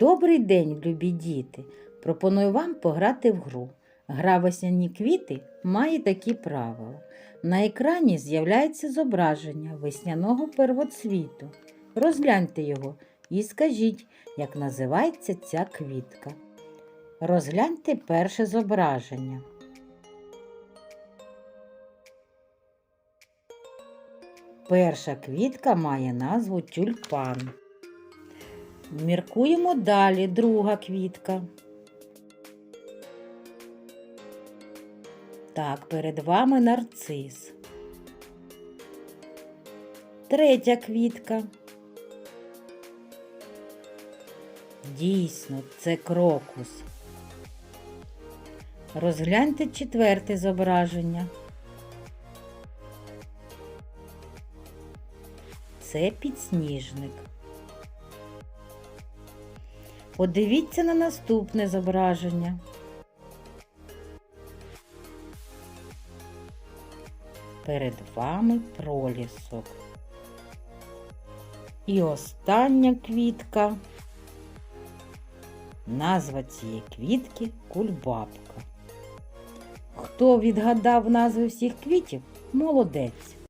Добрий день, любі діти! Пропоную вам пограти в гру. Гра весняні квіти має такі правила. На екрані з'являється зображення весняного первоцвіту. Розгляньте його і скажіть, як називається ця квітка. Розгляньте перше зображення. Перша квітка має назву тюльпан. Міркуємо далі, друга квітка. Так, перед вами нарцис. Третя квітка. Дійсно, це крокус. Розгляньте четверте зображення. Це підсніжник. Подивіться на наступне зображення. Перед вами пролісок. І остання квітка. Назва цієї квітки кульбабка. Хто відгадав назви всіх квітів? Молодець.